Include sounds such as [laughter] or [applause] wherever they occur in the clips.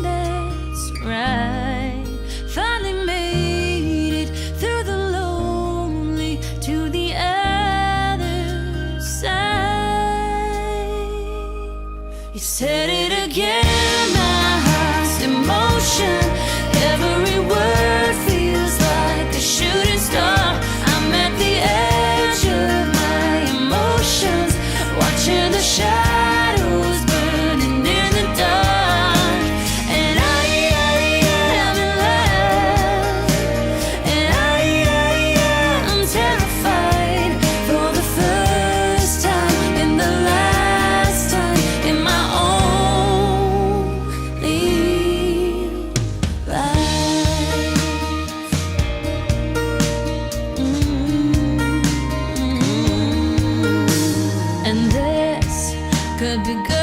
that's right. Finally made it through the lonely to the other side. You said it again, my heart's. Every word feels like a shooting star. I'm at the edge of my emotions, watching the. begun.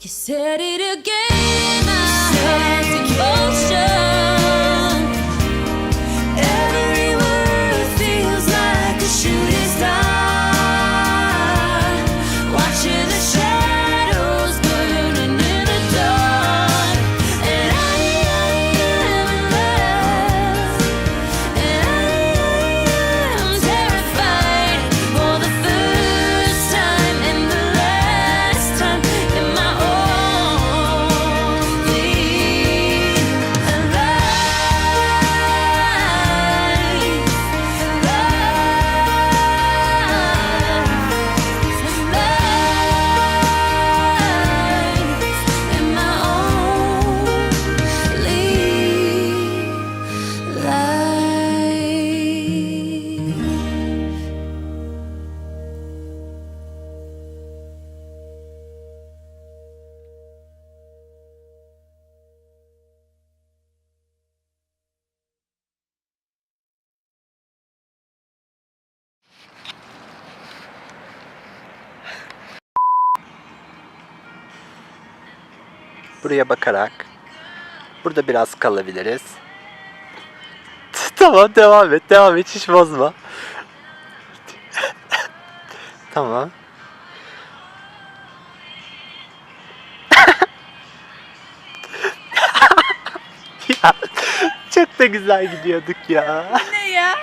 You said it again. Buraya bakarak burada biraz kalabiliriz. [laughs] tamam devam et. Devam et. Hiç bozma. [laughs] tamam. [laughs] ya çok da güzel gidiyorduk ya. Ne ya?